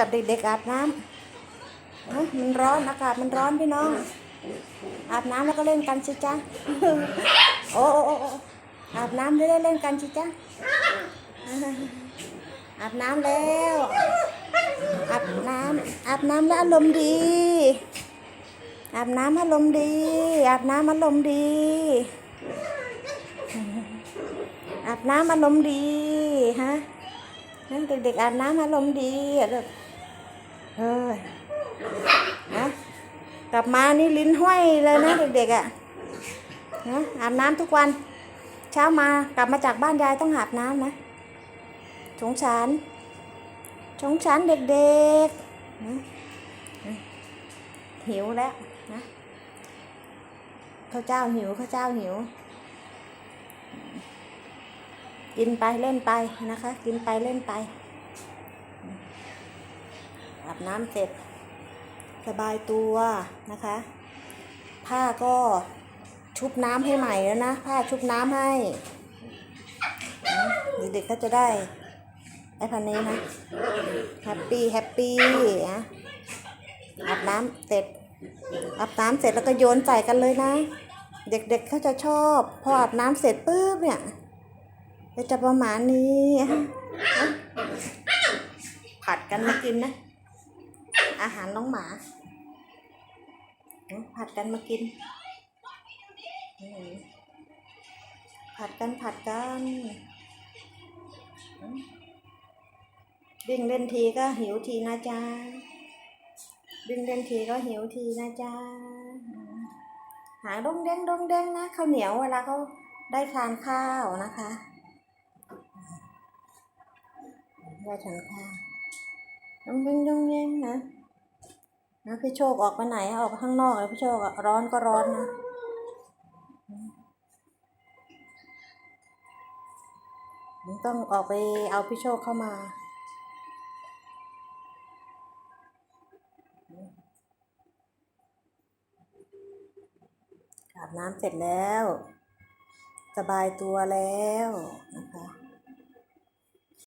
จับเด็กๆอาบน้ำเอ้ยมันร้อนอากาศมันร้อนพี่น้อง อาบน้ำแล้วก็เล่นกันสิจ๊ะโอ้โอ้โอ้โอ้อาบน้ำแล้วเล่นกันสิจ๊ะอาบน้ำแล้วอาบน้ำอาบน้ำแล้วอารมณ์ดี อาบน้ำอารมณ์ดี อาบน้ำอารมณ์ดี อาบน้ำอารมณ์ดีฮะนั่นเด็กๆอาบน้ำอารมณ์ดีอะลูก เฮ้ยนะกลับมานี่ลิ้นห้อยเลยนะเด็กๆอะนะอาบน้ำทุกวัน เช้ามากลับมาจากบ้านยายต้องอาบน้ำนะสงสารสงสารเด็กๆนะหิวแล้วนะข้าวเจ้าหิวข้าวเจ้าหิว กินไปเล่นไปนะคะ กินไปเล่นไป อาบน้ำเสร็จ สบายตัวนะคะ ผ้าก็ชุบน้ำให้ใหม่แล้วนะ ผ้าชุบน้ำให้เด็กๆก็จะได้ไอ้พันนี้นะแฮปปี้แฮปปี้นะอาบน้ำเสร็จอาบน้ำเสร็จแล้วก็โยนใส่กันเลยนะ เด็กๆเขาจะชอบ พออาบน้ำเสร็จปุ๊บเนี่ยจะประมาณนี้ผัดกันมากินนะ อาหารน้องหมา ผัดกันมากิน ผัดกันผัดกันวิ่งเล่นทีก็หิวทีนะจ๊ะวิ่งเล่นทีก็หิวทีนะจ๊ะหาดงเด้งดงเด้งนะข้าวเหนียวเวลาเขาได้ทานข้าวนะคะได้ทานข้าวดงเด้งดงเด้งนะ นะพี่โชคออกไปไหนออกไปข้างนอกเลยพี่โชคอะร้อนก็ร้อนนะต้องออกไปเอาพี่โชคเข้ามาอาบน้ำเสร็จแล้ว สบายตัวแล้วนะคะ